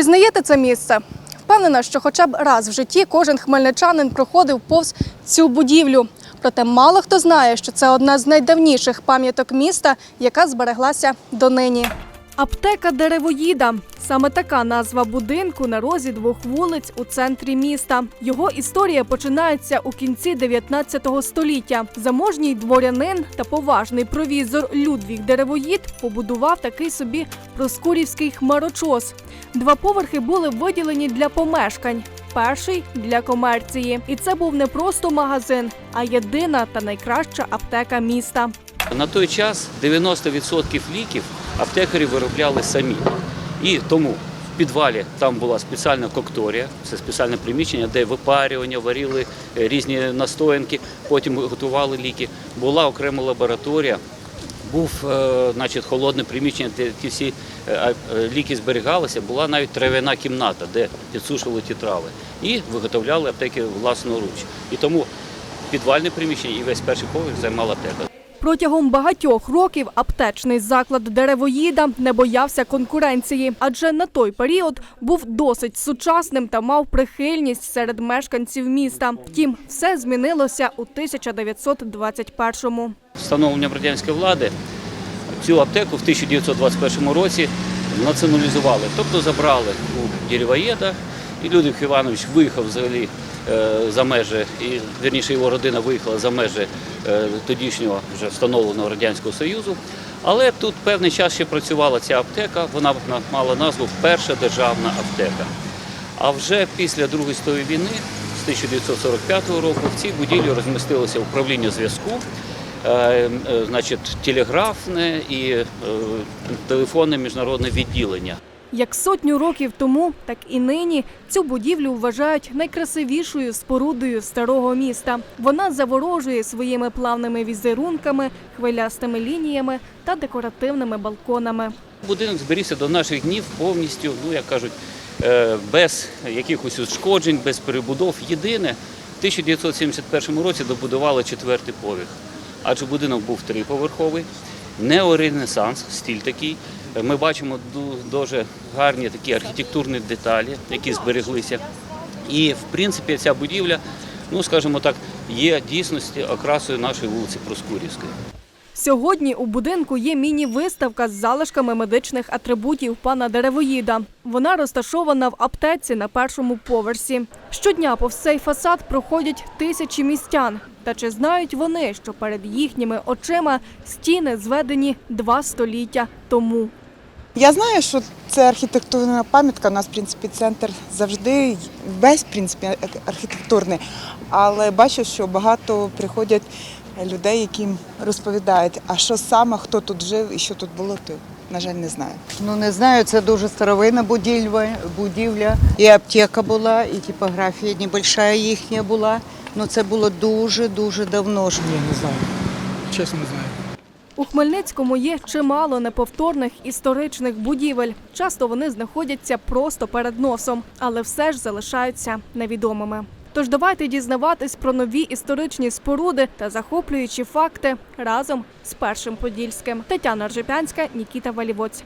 Впізнаєте це місце? Впевнена, що хоча б раз в житті кожен хмельничанин проходив повз цю будівлю. Проте мало хто знає, що це одна з найдавніших пам'яток міста, яка збереглася донині. Аптека деревоїда саме така назва будинку на розі двох вулиць у центрі міста. Його історія починається у кінці 19 століття. Заможній дворянин та поважний провізор Людвіг Деревоїд побудував такий собі проскурівський хмарочос. Два поверхи були виділені для помешкань. Перший для комерції, і це був не просто магазин, а єдина та найкраща аптека міста. На той час 90% ліків аптекарі виробляли самі. І тому в підвалі там була спеціальна кокторія, це спеціальне приміщення, де випарювання, варили е, різні настоянки, потім готували ліки. Була окрема лабораторія. Був е, значить, холодне приміщення, де ті всі е, ліки зберігалися. Була навіть трав'яна кімната, де підсушували ті трави. І виготовляли аптеки власноруч. І тому підвальне приміщення і весь перший поверх займала аптека. Протягом багатьох років аптечний заклад деревоїда не боявся конкуренції, адже на той період був досить сучасним та мав прихильність серед мешканців міста. Втім, все змінилося у 1921-му. встановленням радянської влади цю аптеку в 1921 році націоналізували, тобто забрали у Деревоєда, і Людвиг Іванович виїхав взагалі е, за межі, і вірніше його родина виїхала за межі е, тодішнього вже встановленого Радянського Союзу. Але тут певний час ще працювала ця аптека, вона мала назву Перша державна аптека. А вже після Другої світової війни, з 1945 року, в цій будівлі розмістилося управління зв'язку, е, значить, телеграфне і телефонне міжнародне відділення. Як сотню років тому, так і нині цю будівлю вважають найкрасивішою спорудою старого міста. Вона заворожує своїми плавними візерунками, хвилястими лініями та декоративними балконами. Будинок зберігся до наших днів повністю, ну як кажуть, е, без якихось ушкоджень, без перебудов. Єдине, в 1971 році добудували четвертий поверх, адже будинок був триповерховий, неоренесанс, стиль такий. Е, Ми бачимо дуже гарні такі архітектурні деталі, які збереглися. І в принципі ця будівля, ну скажімо так, є дійсності окрасою нашої вулиці Проскурівської. Сьогодні у будинку є міні-виставка з залишками медичних атрибутів пана Деревоїда. Вона розташована в аптеці на першому поверсі. Щодня повз цей фасад проходять тисячі містян. Та чи знають вони, що перед їхніми очима стіни зведені два століття тому? Я знаю, що це архітектурна пам'ятка. У нас, в принципі, центр завжди весь в принципі, архітектурний. Але бачу, що багато приходять людей, яким розповідають, а що саме, хто тут жив і що тут було, то, на жаль, не знаю. Ну не знаю, це дуже старовинна будівля, будівля. І аптека була, і типографія небольшая їхня була. Ну це було дуже-дуже давно ж. Ні, не знаю. Чесно не знаю. У Хмельницькому є чимало неповторних історичних будівель. Часто вони знаходяться просто перед носом, але все ж залишаються невідомими. Тож давайте дізнаватись про нові історичні споруди та захоплюючі факти разом з першим подільським. Тетяна Ржепянська, Нікіта Валівоць.